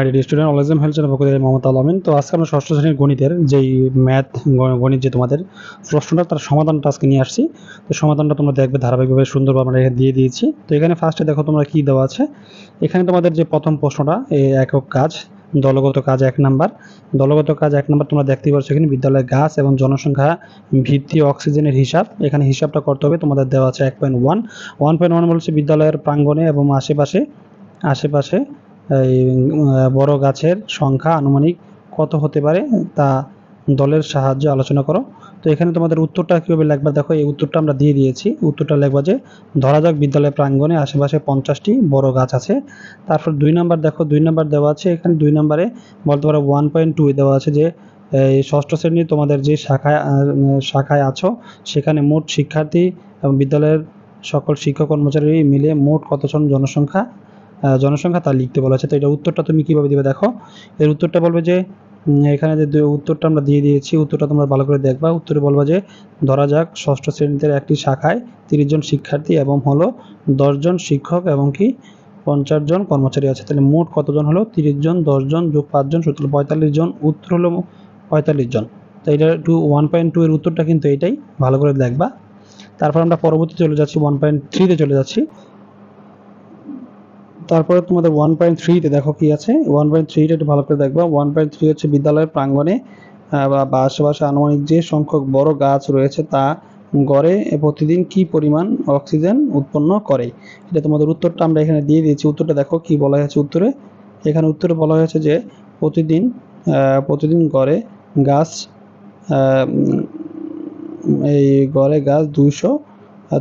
ID student অলিজম channel পক্ষ থেকে মোহাম্মদ আলমিন তো আজকে আমরা ষষ্ঠ শ্রেণির গণিতের যেই ম্যাথ গণিত যে তোমাদের প্রশ্নটা, তার সমাধানটা আজকে নিয়ে আসছি। তো সমাধানটা তোমরা দেখবে ধারাবাহিকভাবে সুন্দরভাবে আমরা এখানে দিয়ে দিয়েছি। তো এখানে ফার্স্টে দেখো তোমরা কি দেওয়া আছে। এখানে তোমাদের যে প্রথম প্রশ্নটা এই একক কাজ, দলগত কাজ এক নাম্বার। দলগত কাজ এক নাম্বার তোমরা দেখতেই পাচ্ছ এখানে বিদ্যালয়ের গাছ এবং জনসংখ্যা ভিত্তি অক্সিজেনের হিসাব। এখানে হিসাবটা করতে হবে, তোমাদের দেওয়া আছে এক point one one point one বলছে বিদ্যালয়ের প্রাঙ্গণে এবং আশেপাশে আশেপাশে বড় গাছের সংখ্যা আনুমানিক কত হতে পারে তা দলের সাহায্যে আলোচনা করো। তো এখানে তোমাদের উত্তরটা কীভাবে লিখবা দেখো, এই উত্তরটা আমরা দিয়ে দিয়েছি। উত্তরটা লিখবা যে, ধরা যাক বিদ্যালয় প্রাঙ্গণে আশেপাশে পঞ্চাশটি বড় গাছ আছে। তারপর দুই নাম্বার দেখো, দুই নাম্বার দেওয়া আছে। এখানে দুই নাম্বারে বলতে পারো ওয়ান পয়েন্ট টু দেওয়া আছে যে, এই ষষ্ঠ শ্রেণি তোমাদের যে শাখায় শাখায় আছো, সেখানে মোট শিক্ষার্থী এবং বিদ্যালয়ের সকল শিক্ষক কর্মচারী মিলে মোট কতজন জনসংখ্যা? জনসংখ্যা তা লিখতে বলা আছে। তো এটা উত্তরটা তুমি কীভাবে দিবে দেখো? এর উত্তরটা বলবে যে এখানে যে উত্তরটা আমরা দিয়ে দিয়েছি, উত্তরটা তোমরা ভালো করে দেখবা। উত্তরে বলবা যে, ধরা যাক, ষষ্ঠ শ্রেণীতে একটি শাখায় তিরিশ জন শিক্ষার্থী এবং হলো দশজন শিক্ষক এবং কি পঞ্চাশ জন কর্মচারী আছে। তাহলে মোট কতজন হলো? তিরিশ জন দশজন যোগ পাঁচজন সূত্র পঁয়তাল্লিশ জন। উত্তর হলো পঁয়তাল্লিশ জন। তো এটা টু ওয়ান পয়েন্ট টু এর উত্তরটা কিন্তু এটাই ভালো করে দেখবা। তারপর আমরা পরবর্তী চলে যাচ্ছি ওয়ান পয়েন্ট থ্রিতে চলে যাচ্ছি। তারপরে তোমাদের ওয়ান পয়েন্ট থ্রিতে দেখো কি আছে। ওয়ান পয়েন্ট থ্রিটা একটু ভালো করে দেখবা। ওয়ান পয়েন্ট থ্রি হচ্ছে বিদ্যালয়ের বা- বা আশেপাশে আনুমানিক যে সংখ্যক বড় গাছ রয়েছে তা গড়ে প্রতিদিন কি পরিমাণ অক্সিজেন উৎপন্ন করে। এটা তোমাদের উত্তরটা আমরা এখানে দিয়ে দিয়েছি। উত্তরটা দেখো কি বলা হয়েছে উত্তরে। এখানে উত্তরে বলা হয়েছে যে প্রতিদিন প্রতিদিন গড়ে গাছ এই গড়ে গাছ দুইশো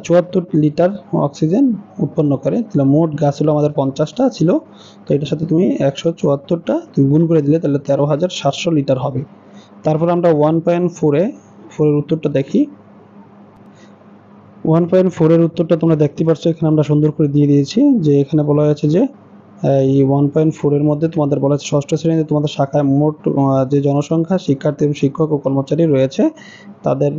চুয়াত্তর লিটার অক্সিজেন উৎপন্ন করে। তাহলে মোট গাছ হলো আমাদের পঞ্চাশটা ছিল। তো এটার সাথে তুমি একশো চুয়াত্তরটা তুমি গুণ করে দিলে তাহলে তেরো হাজার সাতশো লিটার হবে। তারপর আমরা ওয়ান পয়েন্ট ফোরে ফোরের উত্তরটা দেখি। ওয়ান পয়েন্ট ফোরের উত্তরটা তোমরা দেখতে পাচ্ছ এখানে আমরা সুন্দর করে দিয়ে দিয়েছি যে এখানে বলা হয়েছে যে, এই ওয়ান পয়েন্ট ফোরের মধ্যে তোমাদের বলা হচ্ছে ষষ্ঠ শ্রেণীতে তোমাদের শাখায় মোট যে জনসংখ্যা, শিক্ষার্থী এবং শিক্ষক ও কর্মচারী রয়েছে, তাদের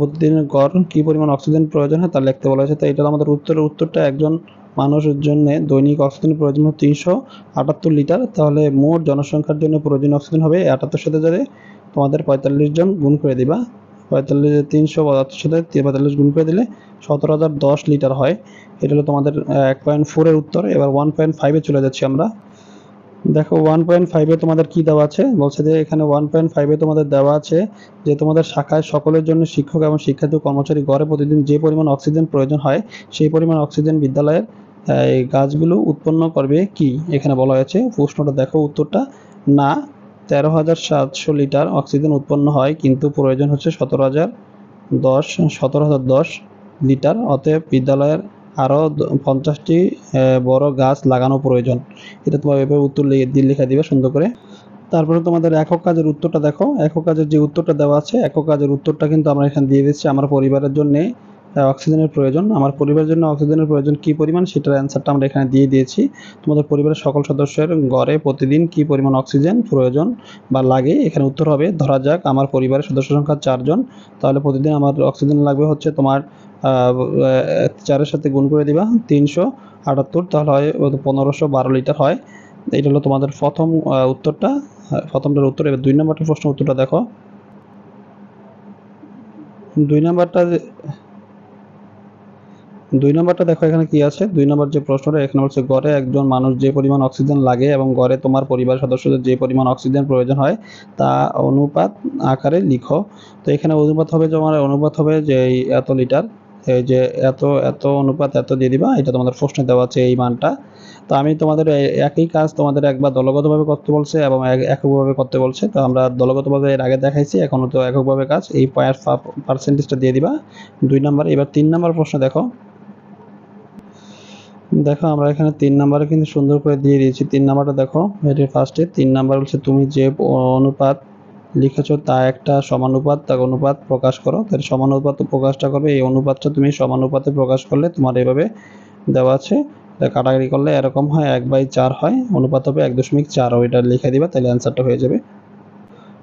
প্রতিদিনের গড় কী পরিমাণ অক্সিজেন প্রয়োজন হয় তা লিখতে বলা হয়েছে। তো এটা আমাদের উত্তরের উত্তরটা একজন মানুষের জন্য দৈনিক অক্সিজেনের প্রয়োজন তিনশো আটাত্তর লিটার। তাহলে মোট জনসংখ্যার জন্য প্রয়োজন অক্সিজেন হবে আটাত্তর সাথে যাবে তোমাদের পঁয়তাল্লিশ জন গুণ করে দিবা। পঁয়তাল্লিশ তিনশো পঁচাত্তর সাথে পঁয়তাল্লিশ গুণ করে দিলে সতেরো হাজার দশ লিটার হয়। এটা হলো তোমাদের এক পয়েন্ট ফোরের উত্তর। এবার ওয়ান পয়েন্ট ফাইভে চলে যাচ্ছি আমরা। দেখো ওয়ান পয়েন্ট ফাইভে তোমাদের কি দেওয়া আছে? বলছে যে এখানে ওয়ান পয়েন্ট ফাইভে তোমাদের দেওয়া আছে যে তোমাদের শাখায় সকলের জন্য শিক্ষক এবং শিক্ষার্থী কর্মচারী গড়ে প্রতিদিন যে পরিমাণ অক্সিজেন প্রয়োজন হয়, সেই পরিমাণ অক্সিজেন বিদ্যালয়ের গাছগুলো উৎপন্ন করবে কি? এখানে বলা হয়েছে, প্রশ্নটা দেখো, উত্তরটা, না, তেরো হাজার সাতশো লিটার অক্সিজেন উৎপন্ন হয়, কিন্তু প্রয়োজন হচ্ছে সতেরো হাজার দশ, সতেরো হাজার দশ লিটার, অতএব বিদ্যালয়ের আরও পঞ্চাশটি বড় গাছ লাগানো প্রয়োজন। এটা তোমার এভাবে উত্তর লিখে দিবে সুন্দর করে। তারপরে তোমাদের একক কাজের উত্তরটা দেখো। একক কাজের যে উত্তরটা দেওয়া আছে, একক কাজের উত্তরটা কিন্তু আমরা এখানে দিয়ে দিচ্ছি আমার পরিবারের জন্যে অক্সিজেনের প্রয়োজন। আমার পরিবারের জন্য অক্সিজেনের প্রয়োজন কি পরিমাণ, সেটার অ্যান্সারটা আমরা এখানে দিয়ে দিয়েছি। তোমাদের পরিবারের সকল সদস্যের গড়ে প্রতিদিন কি পরিমাণ অক্সিজেন প্রয়োজন বা লাগে, এখানে উত্তর হবে, ধরা যাক আমার পরিবারের সদস্য সংখ্যা চারজন, তাহলে প্রতিদিন আমার অক্সিজেন লাগবে হচ্ছে তোমার চারের সাথে গুণ করে দিবা, তিনশো আটাত্তর, তাহলে হয় পনেরোশো বারো লিটার হয়। এটা হলো তোমাদের প্রথম উত্তরটা। প্রথমটার উত্তর, এবার দুই নম্বরটার প্রশ্ন উত্তরটা দেখো। দুই নম্বরটা দুই নম্বরটা দেখো এখানে কি আছে? দুই নম্বর যে প্রশ্নটা, এখানে বলছে গড়ে একজন মানুষ যে পরিমাণ অক্সিজেন লাগে এবং গড়ে তোমার পরিবার সদস্যদের যে পরিমাণ অক্সিজেন প্রয়োজন হয়, তা অনুপাত আকারে লিখো। তো এখানে অনুপাত হবে তোমার অনুপাত হবে যে এত লিটার। এই যে এত এত অনুপাত এত দিয়ে দিবা, এটা তোমাদের প্রশ্নে দেওয়া আছে এই মানটা। তো আমি তোমাদের একই কাজ তোমাদের একবার দলগতভাবে করতে বলছে এবং এককভাবে করতে বলছে। তো আমরা দলগতভাবে এর আগে দেখাইছি এখনও তো এককভাবে কাজ। এই পার্সেন্টেজটা দিয়ে দিবা। দুই নাম্বার, এবার তিন নাম্বার প্রশ্ন দেখো। দেখো, আমরা এখানে তিন নাম্বারে কিন্তু সুন্দর করে দিয়ে দিয়েছি। তিন নাম্বারটা দেখো, এটি ফার্স্টে তিন নাম্বার হচ্ছে তুমি যে অনুপাত লিখেছো, তা একটা সমানুপাত তা অনুপাত প্রকাশ করো। তাহলে সমানুপাত প্রকাশটা করবে, এই অনুপাতটা তুমি সমানুপাতে প্রকাশ করলে তোমার এভাবে দেওয়া আছে। কাটাকাটি করলে এরকম হয়, এক বাই চার হয়, অনুপাত হবে এক দশমিক চার। ওইটা লিখে দিবা, তাহলে অ্যান্সারটা হয়ে যাবে।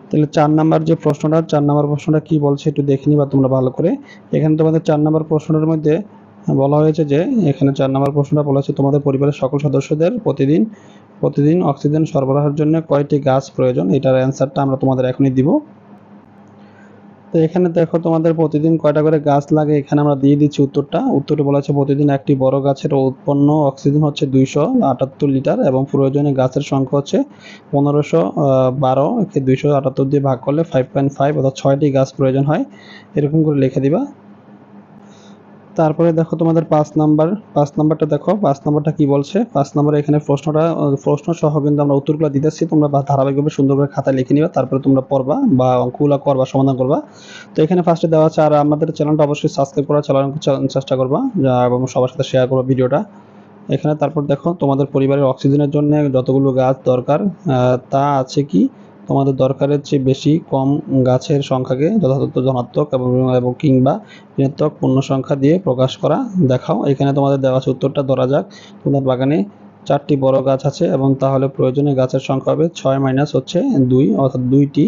তাহলে চার নাম্বার যে প্রশ্নটা, চার নাম্বার প্রশ্নটা কি বলছে একটু দেখে নিবা তোমরা ভালো করে। এখানে তোমাদের চার নাম্বার প্রশ্নটার মধ্যে বলা হয়েছে যে, এখানে চার নম্বর প্রশ্নটা বলা হচ্ছে তোমাদের পরিবারের সকল সদস্যদের প্রতিদিন প্রতিদিন অক্সিজেন সরবরাহের জন্য কয়টি গাছ প্রয়োজন? এটার অ্যান্সারটা আমরা তোমাদের এখনই দিব। তো এখানে দেখো তোমাদের প্রতিদিন কয়টা করে গাছ লাগে? এখানে আমরা দিয়ে দিচ্ছি উত্তরটা। উত্তরটা বলা আছে, প্রতিদিন একটি বড় গাছের উৎপন্ন অক্সিজেন হচ্ছে দুইশো আটাত্তর লিটার এবং প্রয়োজনীয় গাছের সংখ্যা হচ্ছে পনেরোশো বারো। দুইশো আটাত্তর দিয়ে ভাগ করলে ফাইভ পয়েন্ট ফাইভ অর্থাৎ ছয়টি গাছ প্রয়োজন হয়। এরকম করে লিখে দিবা। তারপরে দেখো তোমাদের পাঁচ নাম্বার, পাঁচ নাম্বারটা দেখো, পাঁচ নাম্বারটা কি বলছে? পাঁচ নাম্বার এখানে প্রশ্নটা, প্রশ্ন সহ কিন্তু আমরা উত্তরগুলো দিতেছি, তোমরা ধারাবাহিকভাবে সুন্দর করে খাতায় লিখে নিবা, তারপরে তোমরা পড়বা বা অঙ্কগুলো করবা, সমাধান করবা। তো এখানে ফার্স্টে দেওয়া আছে, আর আমাদের চ্যানেলটা অবশ্যই সাবস্ক্রাইব করা চালানোর চেষ্টা করবা এবং সবার সাথে শেয়ার করবা ভিডিওটা। এখানে তারপর দেখো তোমাদের পরিবারের অক্সিজেনের জন্য যতগুলো গাছ দরকার তা আছে কি? তোমাদের দরকারের চেয়ে বেশি কম গাছের সংখ্যাকে যথাযথ ধনাত্মক এবং এবং কিংবা ঋণাত্মক পূর্ণ সংখ্যা দিয়ে প্রকাশ করা দেখাও। এখানে তোমাদের দেওয়া আছে উত্তরটা ধরা যাক। তোমাদের বাগানে চারটি বড় গাছ আছে এবং তাহলে প্রয়োজনীয় গাছের সংখ্যা হবে ছয় মাইনাস হচ্ছে দুই, অর্থাৎ দুইটি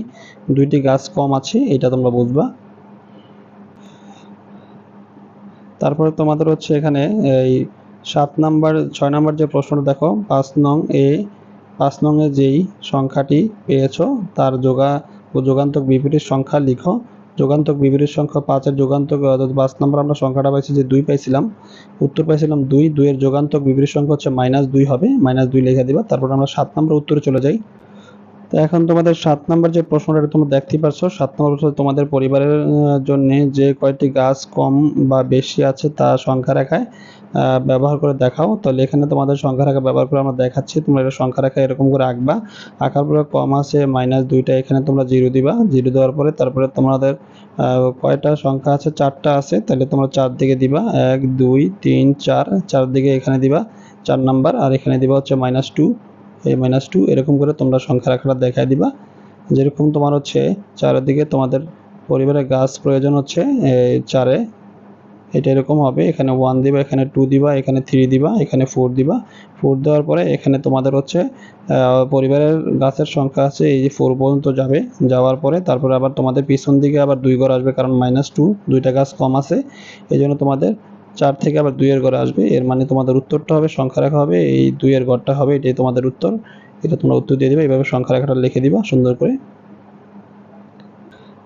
দুইটি গাছ কম আছে, এটা তোমরা বুঝবা। তারপরে তোমাদের হচ্ছে এখানে এই সাত নাম্বার, ছয় নাম্বার যে প্রশ্নটা দেখো, পাঁচ নং এ পাঁচ নং এ যেই সংখ্যাটি পেয়েছ, তার যোগা ও যোগান্তক বিপরীত সংখ্যা লিখো। যোগান্তক বিপরীত সংখ্যা পাঁচের যোগান্তক, অর্থাৎ পাঁচ নম্বর আমরা সংখ্যাটা পাইছি যে দুই পাইছিলাম। উত্তর পাইছিলাম দুই, দুইয়ের যোগান্তক বিপরীত সংখ্যা হচ্ছে মাইনাস দুই হবে, মাইনাস দুই লেখা দিবা, তারপর আমরা সাত নম্বর উত্তরে চলে যাই। তো এখন তোমাদের সাত নম্বর যে প্রশ্নটা তোমরা দেখতেই পারছ। সাত নম্বর প্রশ্ন তোমাদের পরিবারের জন্য যে কয়টি গাছ কম বা বেশি আছে তা সংখ্যা রেখায় ব্যবহার করে দেখাও। তাহলে এখানে তোমাদের সংখ্যা রেখা ব্যবহার করে আমরা দেখাচ্ছি। তোমরা এটা সংখ্যা রেখা এরকম করে আঁকবা। আঁকার পরে কম আছে, মাইনাস দুইটা, এখানে তোমরা জিরো দিবা। জিরো দেওয়ার পরে তারপরে তোমাদের কয়টা সংখ্যা আছে? চারটা আছে। তাহলে তোমরা চার দিকে দিবা। এক, দুই, তিন, চার চার দিকে এখানে দিবা। চার নাম্বার। আর এখানে দিবা হচ্ছে মাইনাস টু। এই মাইনাস টু এরকম করে তোমরা সংখ্যা রেখাটা দেখায় দিবা। যেরকম তোমার হচ্ছে চারিদিকে তোমাদের পরিবারের গাছ প্রয়োজন হচ্ছে চারে। এটা এরকম হবে, এখানে ওয়ান দিবা, এখানে টু দিবা, এখানে থ্রি দিবা, এখানে ফোর দিবা। ফোর দেওয়ার পরে এখানে তোমাদের হচ্ছে পরিবারের গাছের সংখ্যা আছে, এই যে ফোর পর্যন্ত যাবে। যাওয়ার পরে তারপরে আবার তোমাদের পিছন দিকে আবার দুই ঘর আসবে, কারণ মাইনাস টু দুইটা গাছ কম আছে। এই জন্য তোমাদের চার থেকে আবার দুইয়ের ঘরে আসবে। এর মানে তোমাদের উত্তরটা হবে, সংখ্যা রেখা হবে, এই দুইয়ের ঘরটা হবে, এটাই তোমাদের উত্তর। এটা তোমরা উত্তর দিয়ে দিবে এইভাবে সংখ্যা রেখাটা লিখে দিবা, সুন্দর করে।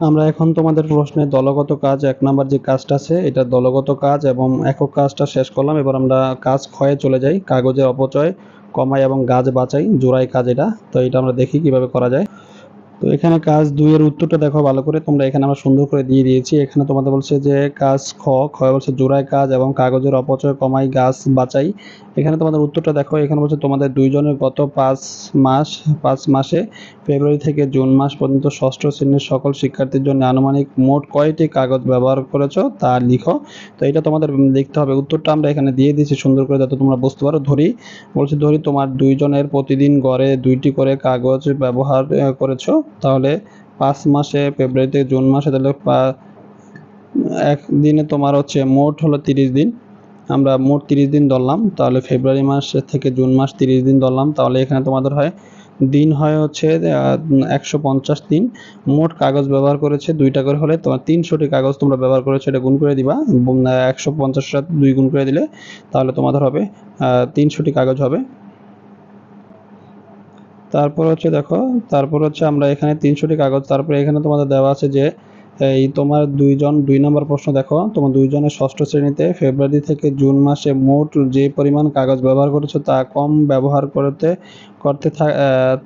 আমরা এখন তোমাদের প্রশ্নে দলগত কাজ, এক নাম্বার যে কাজটা আছে, এটা দলগত কাজ এবং একক কাজটা শেষ করলাম। এবার আমরা কাজ ক্ষয়ে চলে যাই কাগজের অপচয়, কমাই এবং গাছ বাঁচাই, জোড়াই কাজ এটা। তো এটা আমরা দেখি কীভাবে করা যায়। তো এখানে কাজ দুইয়ের উত্তরটা দেখো ভালো করে। তোমরা এখানে আমরা সুন্দর করে দিয়ে দিয়েছি। এখানে তোমাদের বলছে যে কাজ খ খ বলছে জোড়ায় কাজ এবং কাগজের অপচয়, কমাই, গাছ বাঁচাই। এখানে তোমাদের উত্তরটা দেখো, এখানে বলছে তোমাদের দুইজনের গত পাঁচ মাস, পাঁচ মাসে ফেব্রুয়ারি থেকে জুন মাস পর্যন্ত ষষ্ঠ শ্রেণির সকল শিক্ষার্থীর জন্য আনুমানিক মোট কয়টি কাগজ ব্যবহার করেছ তা লিখো। তো এটা তোমাদের লিখতে হবে। উত্তরটা আমরা এখানে দিয়ে দিয়েছি সুন্দর করে যাতে তোমরা বুঝতে পারো। ধরি, বলছে ধরি তোমার দুইজনের প্রতিদিন গড়ে দুইটি করে কাগজ ব্যবহার করেছ। তাহলে পাঁচ মাসে ফেব্রুয়ারি থেকে জুন মাসে তাহলে পা- এক দিনে তোমার হচ্ছে মোট হলো তিরিশ দিন। আমরা মোট তিরিশ দিন ধরলাম, তাহলে ফেব্রুয়ারি মাস থেকে জুন মাস তিরিশ দিন ধরলাম, তাহলে এখানে তোমাদের হয়, দিন হয় হচ্ছে একশো পঞ্চাশ দিন। মোট কাগজ ব্যবহার করেছে দুইটা করে হলে তোমার তিনশোটি কাগজ তোমরা ব্যবহার করেছ, এটা গুণ করে দিবা একশো পঞ্চাশ দুই গুণ করে দিলে তাহলে তোমাদের হবে তিনশোটি কাগজ হবে। তারপর হচ্ছে দেখো, তারপর হচ্ছে আমরা এখানে তিনশোটি কাগজ, তারপরে এখানে তোমাদের দেওয়া আছে যে, এই তোমার দুইজন, দুই নম্বর প্রশ্ন দেখো, তোমার দুইজনের ষষ্ঠ শ্রেণীতে ফেব্রুয়ারি থেকে জুন মাসে মোট যে পরিমাণ কাগজ ব্যবহার করেছ তা কম ব্যবহার করতে করতে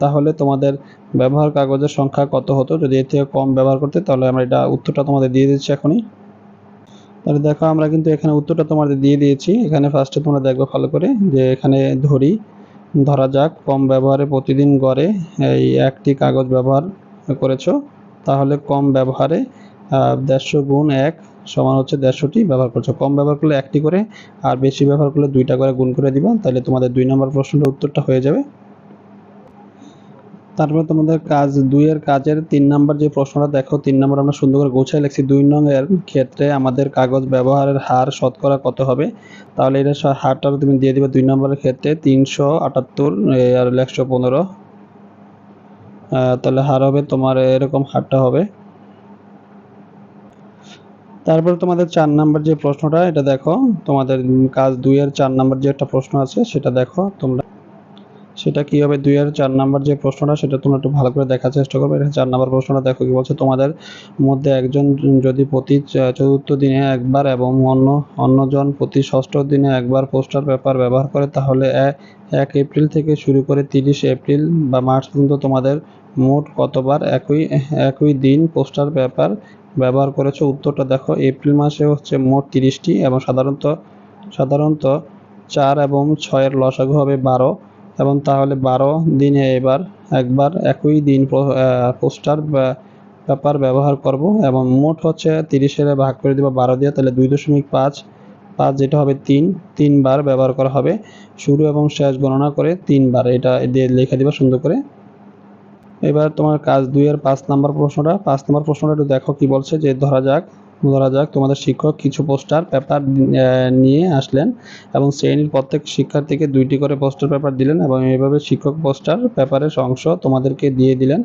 তাহলে তোমাদের ব্যবহার কাগজের সংখ্যা কত হতো? যদি এর থেকে কম ব্যবহার করতে, তাহলে আমরা এটা উত্তরটা তোমাদের দিয়ে দিচ্ছি এখনই। তাহলে দেখো, আমরা কিন্তু এখানে উত্তরটা তোমাদের দিয়ে দিয়েছি। এখানে ফার্স্টে তোমরা দেখো ভালো করে যে এখানে ধরি ধরা যাক, কম ব্যবহারে প্রতিদিন গড়ে এই একটি কাগজ ব্যবহার করেছ, তাহলে কম ব্যবহারে দেড়শো গুণ এক সমান হচ্ছে দেড়শোটি ব্যবহার করছ। কম ব্যবহার করলে একটি করে, আর বেশি ব্যবহার করলে দুইটা করে গুণ করে দিবা, তাহলে তোমাদের দুই নম্বর প্রশ্নের উত্তরটা হয়ে যাবে। তারপরে তোমাদের কাজ, দুইয়ের কাজের তিন নাম্বার যে প্রশ্নটা, দেখো তিন নাম্বার আমরা সুন্দর করে গোছায় লিখছি। দুই নং এর ক্ষেত্রে আমাদের কাগজ ব্যবহারের হার শতকরা কত হবে? তাহলে এটা হারটা তুমি দিয়ে দিবে দুই নম্বরের ক্ষেত্রে তিনশো আটাত্তর আর একশো পনেরো। তাহলে হার হবে তোমার এরকম হারটা হবে। তারপরে তোমাদের চার নাম্বার যে প্রশ্নটা, এটা দেখো। তোমাদের কাজ দুইয়ের চার নাম্বার যে একটা প্রশ্ন আছে, সেটা দেখো তোমরা সেটা কি হবে? দুই আর চার নাম্বার যে প্রশ্নটা, সেটা তোমরা একটু ভালো করে দেখার চেষ্টা করবে। এটা চার নাম্বার প্রশ্নটা দেখো কি বলছে, তোমাদের মধ্যে একজন যদি প্রতি চতুর্থ দিনে একবার এবং অন্য, অন্যজন প্রতি ষষ্ঠ দিনে একবার পোস্টার পেপার ব্যবহার করে, তাহলে এক এপ্রিল থেকে শুরু করে তিরিশ এপ্রিল বা মার্চ পর্যন্ত তোমাদের মোট কতবার একই একই দিন পোস্টার পেপার ব্যবহার করেছ? উত্তরটা দেখো, এপ্রিল মাসে হচ্ছে মোট তিরিশটি এবং সাধারণত সাধারণত চার এবং ছয়ের লসাগু হবে বারো। এবং তাহলে বারো দিনে এবার একবার একই দিন পোস্টার পেপার ব্যবহার করব এবং মোট হচ্ছে তিরিশের ভাগ করে দেবো বারো দিয়ে, তাহলে দুই দশমিক পাঁচ পাঁচ যেটা হবে তিন, তিনবার ব্যবহার করা হবে। শুরু এবং শেষ গণনা করে তিনবার এটা দিয়ে লিখে দিবা সুন্দর করে। এবার তোমার কাজ দুই এর পাঁচ নাম্বার প্রশ্নটা, পাঁচ নাম্বার প্রশ্নটা একটু দেখো কি বলছে, যে ধরা যাক। ধরা যাক, তোমাদের শিক্ষক কিছু পোস্টার পেপার নিয়ে আসলেন এবং শ্রেণির প্রত্যেক শিক্ষার্থীকে দুইটি করে পোস্টার পেপার দিলেন এবং এইভাবে শিক্ষক পোস্টার পেপারের অংশ তোমাদেরকে দিয়ে দিলেন,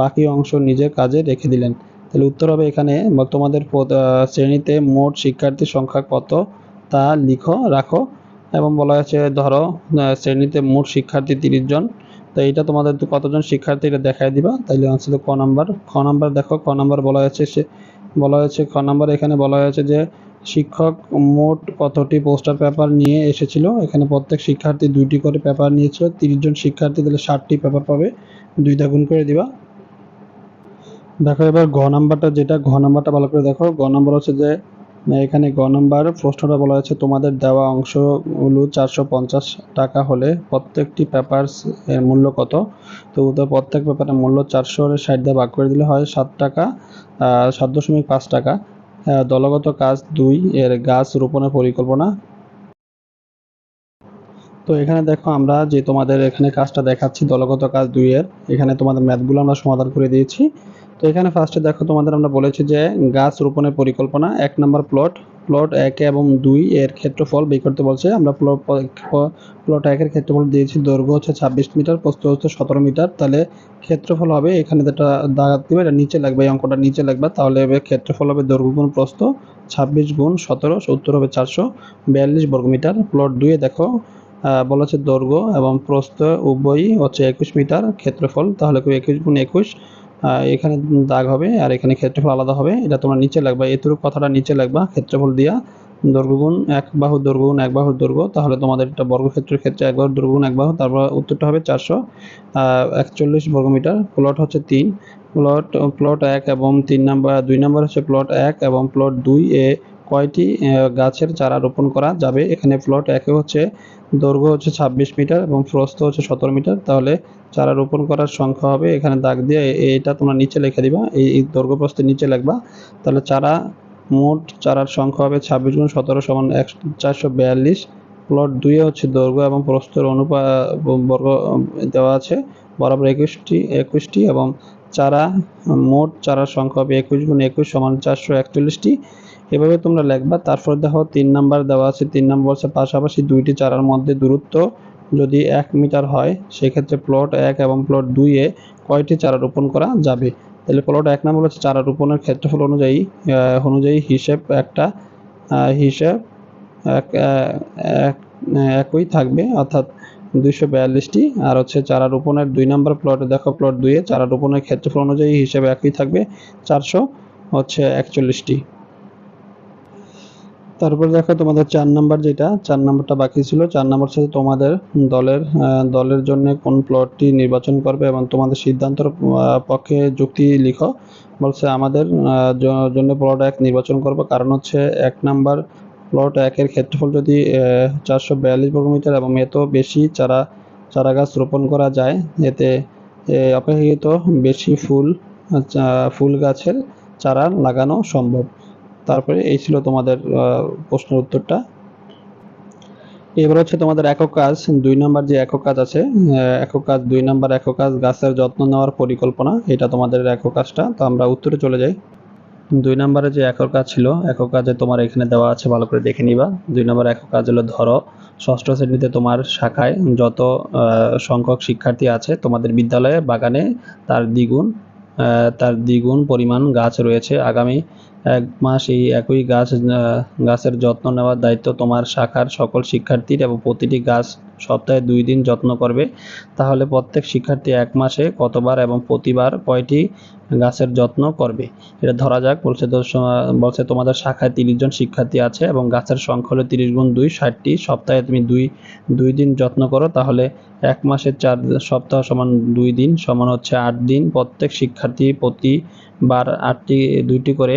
বাকি অংশ নিজের কাজে রেখে দিলেন। তাহলে উত্তর হবে এখানে, তোমাদের শ্রেণীতে মোট শিক্ষার্থীর সংখ্যা কত তা লিখো, রাখো এবং বলা হয়েছে, ধরো শ্রেণীতে মোট শিক্ষার্থী তিরিশ জন। তো এইটা তোমাদের কতজন শিক্ষার্থী এটা দেখায় দিবা? তাইলে আনসার ক নাম্বার। খ নাম্বার দেখো ক নাম্বার বলা হয়েছে সে বলা হয়েছে খ নাম্বার এখানে বলা হয়েছে যে শিক্ষক মোট কতটি পোস্টার পেপার নিয়ে এসেছিল? এখানে প্রত্যেক শিক্ষার্থী দুইটি করে পেপার নিয়েছিল, তিরিশ জন শিক্ষার্থী তাহলে ষাটটি পেপার পাবে, দুইটা গুণ করে দিবা। দেখো এবার ঘ নাম্বারটা, যেটা ঘ নাম্বারটা ভালো করে দেখো। ঘ নাম্বার হচ্ছে যে এখানে গ নাম্বার প্রশ্নটা বলা হয়েছে, তোমাদের দেওয়া অংশগুলো চারশো পঞ্চাশ টাকা হলে প্রত্যেকটি পেপারস এর মূল্য কত? তো প্রত্যেক পেপারের মূল্য চারশো ষাট দিয়ে ভাগ করে দিলে হয় সাত টাকা সাত দশমিক পাঁচ টাকা। দলগত কাজ দুই, এর গাছ রোপণের পরিকল্পনা। তো এখানে দেখো আমরা যে তোমাদের এখানে কাজটা দেখাচ্ছি, দলগত কাজ দুই এর এখানে তোমাদের ম্যাথগুলো আমরা সমাধান করে দিয়েছি। তো এখানে ফার্স্টে দেখো তোমাদের আমরা বলেছি যে গাছ রোপণের পরিকল্পনা, এক নম্বর প্লট প্লট এক এবং দুই এর ক্ষেত্রফল বের করতে বলছে। আমরা প্লট একের ক্ষেত্রফল দিয়েছি, দৈর্ঘ্য হচ্ছে ছাব্বিশ মিটার, প্রস্থ হচ্ছে সতেরো মিটার। তাহলে ক্ষেত্রফল হবে, এখানে যেটা দাগাত দিবে, এটা নিচে লাগবে, এই অঙ্কটা নিচে লাগবে। তাহলে ক্ষেত্রফল হবে দৈর্ঘ্য গুণ প্রস্থ, ছাব্বিশ গুণ সতেরো সত্তর হবে চারশো বিয়াল্লিশ বর্গমিটার প্লট দুয়ে দেখো বলা হচ্ছে দৈর্ঘ্য এবং প্রস্থ উভয়ই হচ্ছে একুশ মিটার ক্ষেত্রফল। তাহলে একুশ গুণ একুশ এখানে দাগ হবে আর এখানে ক্ষেত্রফল আলাদা হবে। এটা তোমরা নিচে লাগবা। এতটুকু কথাটা নিচে লাগবা। ক্ষেত্রফল দিয়া দৈর্ঘ্য গুণ এক বাহু দৈর্ঘ্য গুণ এক বাহু দৈর্ঘ্য। তাহলে তোমাদের এটা বর্গক্ষেত্রের ক্ষেত্রে এক বাহু দৈর্ঘ্য গুণ এক বাহু। তারপর উত্তরটা হবে চারশো। একচল্লিশ বর্গমিটার প্লট হচ্ছে তিন। প্লট প্লট এক এবং তিন নাম্বার, দুই নাম্বার হচ্ছে প্লট এক এবং প্লট দুই এ কয়টি গাছের চারা রোপণ করা যাবে? এখানে প্লট একে হচ্ছে দৈর্ঘ্য হচ্ছে ছাব্বিশ মিটার এবং প্রস্থ হচ্ছে সতেরো মিটার, তাহলে চারা রোপণ করার সংখ্যা হবে, এখানে দাগ দিয়ে এটা তোমরা নিচে লিখে দিবা, এই এই দৈর্ঘ্য প্রস্থের নিচে লিখবা, তাহলে চারা মোট চারার সংখ্যা হবে ছাব্বিশ গুণ সতেরো সমান এক চারশো বিয়াল্লিশ, প্লট দুইয়ে হচ্ছে দৈর্ঘ্য এবং প্রস্থের অনুপা বর্গ দেওয়া আছে, বরাবর একুশটি একুশটি এবং চারা মোট চারার সংখ্যা হবে একুশ গুণ একুশ সমান চারশো একচল্লিশটি এভাবে তোমরা লিখবা, তারপর দেখো তিন নাম্বার দেওয়া আছে, তিন নাম্বার হচ্ছে পাশাপাশি দুইটি চারার মধ্যে দূরত্ব যদি এক মিটার হয়, সেক্ষেত্রে প্লট এক এবং প্লট দুইয়ে কয়টি চারা রোপণ করা যাবে? তাহলে প্লট এক নাম্বার হচ্ছে চারা রোপণের ক্ষেত্রফল অনুযায়ী অনুযায়ী হিসেব একটা হিসেব এক এক, একই থাকবে, অর্থাৎ দুইশো বিয়াল্লিশটি। আর হচ্ছে চারা রোপণের দুই নাম্বার প্লটে দেখো প্লট দুইয়ে চারা রোপণের ক্ষেত্রফল অনুযায়ী হিসেবে একই থাকবে, চারশো হচ্ছে একচল্লিশটি। তারপর দেখো তোমাদের চার নাম্বার যেটা চার নাম্বারটা বাকি ছিল। চার নাম্বার হচ্ছে তোমাদের দলের দলের জন্য কোন প্লটটি নির্বাচন করবে এবং তোমাদের সিদ্ধান্তর পক্ষে যুক্তি লিখো। বলছে আমাদের জন্য প্লট এক নির্বাচন করব। কারণ হচ্ছে এক নাম্বার প্লট একের ক্ষেত্রফল যদি চারশো বিয়াল্লিশ বর্গমিটার এবং এত বেশি চারা চারা গাছ রোপণ করা যায় এতে অপেক্ষাকৃত বেশি ফুল আচ্ছা, ফুল গাছের চারা লাগানো সম্ভব। তারপরে এই ছিল তোমাদের প্রশ্নের উত্তরটা। এবার হচ্ছে তোমাদের একক কাজ, দুই নাম্বার যে একক কাজ আছে একক কাজ, দুই নাম্বার একক কাজ, গাছের যত্ন নেওয়ার পরিকল্পনা, এটা তোমাদের একক কাজটা। তো আমরা উত্তরে চলে যাই। দুই নম্বরে যে একক কাজ ছিল, একক কাজে তোমার এখানে দেওয়া আছে, ভালো করে দেখে নিবা। দুই নম্বর একক কাজ হলো ধরো, ষষ্ঠ শ্রেণীতে তোমার শাখায় যত সংখ্যক শিক্ষার্থী আছে, তোমাদের বিদ্যালয়ে বাগানে তার দ্বিগুণ তার দ্বিগুণ পরিমাণ গাছ রয়েছে। আগামী এক মাস এই একই গাছ গাছের যত্ন নেওয়ার দায়িত্ব তোমার শাখার সকল শিক্ষার্থীর এবং প্রতিটি গাছ সপ্তাহে দুই দিন যত্ন করবে। তাহলে প্রত্যেক শিক্ষার্থী এক মাসে কতবার এবং প্রতিবার কয়টি গাছের যত্ন করবে? এটা ধরা যাক, বলছে বলছে তোমাদের শাখায় তিরিশ জন শিক্ষার্থী আছে এবং গাছের সংখ্যা হলো তিরিশ গুণ দুই, ষাটটি। সপ্তাহে তুমি দুই দুই দিন যত্ন করো, তাহলে এক মাসের চার সপ্তাহ সমান দুই দিন, সমান হচ্ছে আট দিন। প্রত্যেক শিক্ষার্থী প্রতিবার আটটি, দুইটি করে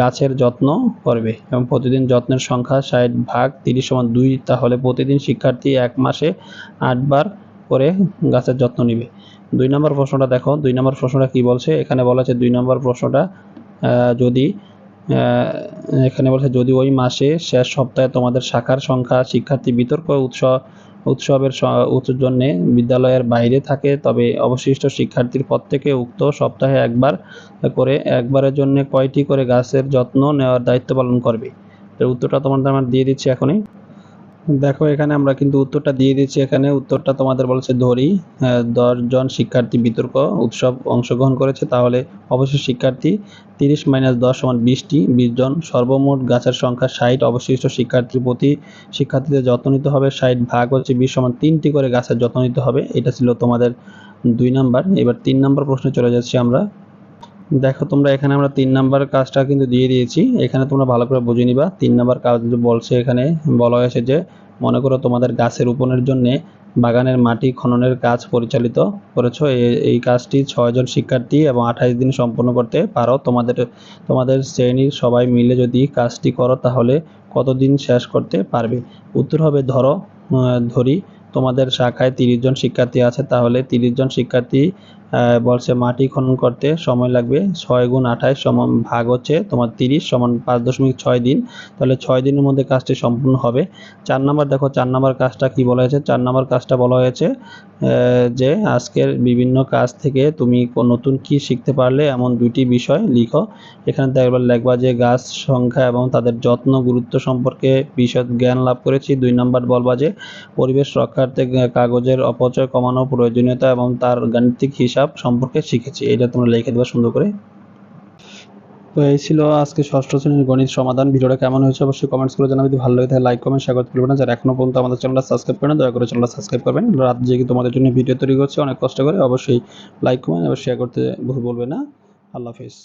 গাছের যত্ন করবে এবং প্রতিদিন যত্নের সংখ্যা ষাট ভাগ তিরিশ সমান দুই, তাহলে প্রতিদিন শিক্ষার্থী এক মাসে আটবার করে গাছের যত্ন নেবে। দুই নম্বর প্রশ্নটা দেখো, দুই নম্বর প্রশ্নটা কি বলছে? এখানে বলা আছে দুই নম্বর প্রশ্নটা যদি এখানে বলছে যদি ওই মাসে শেষ সপ্তাহে তোমাদের শাখার সংখ্যা শিক্ষার্থী বিতর্ক উৎসব উৎসবের জন্য বিদ্যালয়ের বাইরে থাকে, তবে অবশিষ্ট শিক্ষার্থীর প্রত্যেকে উক্ত সপ্তাহে একবার করে, একবারের জন্য কয়টি করে গাছের যত্ন নেওয়ার দায়িত্ব পালন করবে? এর উত্তরটা তোমাদের আমার দিয়ে দিচ্ছি এখনই। দেখো, এখানে আমরা কিন্তু উত্তরটা দিয়ে দিচ্ছি এখানে। উত্তরটা তোমাদের বলছে ধরি দশ জন শিক্ষার্থী বিতর্ক উৎসব অংশগ্রহণ করেছে। তাহলে অবশ্যই শিক্ষার্থী তিরিশ মাইনাস দশ সমান বিশটি। বিশ জন সর্বমোট গাছের সংখ্যা ষাট। অবশিষ্ট শিক্ষার্থীর প্রতি শিক্ষার্থীদের যত্ন নিতে হবে। ষাট ভাগ হচ্ছে বিশ সমান তিনটি করে গাছের যত্ন নিতে হবে। এটা ছিল তোমাদের দুই নাম্বার। এবার তিন নাম্বার প্রশ্নে চলে যাচ্ছি আমরা। দেখো, তোমরা এখানে আমরা তিন নাম্বার কাজটা কিন্তু দিয়ে দিয়েছি। এখানে তোমরা ভালো করে বুঝে নিবা। তিন নাম্বার কাজ বলছে এখানে, বলা হয়েছে যে, মনে করো তোমাদের গাছের রোপণের জন্য বাগানের মাটি খননের কাজ পরিচালিত করেছ। এই কাজটি ছয়জন শিক্ষার্থী এবং আঠাশ দিন সম্পন্ন করতে পারো। তোমাদের তোমাদের শ্রেণির সবাই মিলে যদি কাজটি করো, তাহলে কতদিন শেষ করতে পারবে? উত্তর হবে, ধরো ধরি, তোমাদের শাখায় তিরিশ জন শিক্ষার্থী আছে, তাহলে তিরিশ জন শিক্ষার্থী বলছে মাটি খনন করতে সময় লাগবে। ছয় গুণ আঠাশ সমান ভাগ হচ্ছে তোমার তিরিশ সমান পাঁচ দশমিক ছয় দিন। তাহলে ছয় দিনের মধ্যে কাজটি সম্পূর্ণ হবে। চার নাম্বার দেখো, চার নাম্বার কাজটা কি বলা হয়েছে? চার নাম্বার কাজটা বলা হয়েছে যে আজকের বিভিন্ন কাজ থেকে তুমি নতুন কি শিখতে পারলে এমন দুটি বিষয় লিখো। এখানে দেখবার লেখবা যে গাছ সংখ্যা এবং তাদের যত্ন, গুরুত্ব সম্পর্কে বিশদ জ্ঞান লাভ করেছি। দুই নাম্বার বলবা যে পরিবেশ রক্ষার্থে কাগজের অপচয় কমানো প্রয়োজনীয়তা এবং তার গাণিতিক হিসাব সম্পর্কে শিখেছি, এটা তোমরা লিখে দেবে সুন্দর করে। তো এই ছিল আজকে ষষ্ঠ শ্রেণির গণিত সমাধান। ভিডিওটা কেমন হয়েছে অবশ্যই কমেন্টস করে জানাবে। যদি ভালো লাগে তাহলে লাইক কমেন্ট শেয়ার করতে ভুলবেন না। যারা এখনও পর্যন্ত আমাদের চ্যানেলটা সাবস্ক্রাইব করেন দয়া করে চ্যানেলটা সাবস্ক্রাইব করবেন। রাত জেগে তোমাদের জন্য ভিডিও তৈরি করছে, অনেক কষ্ট করে। অবশ্যই লাইক কমেন্ট এবং শেয়ার করতে ভুল বলবে না। আল্লাহ হাফিজ।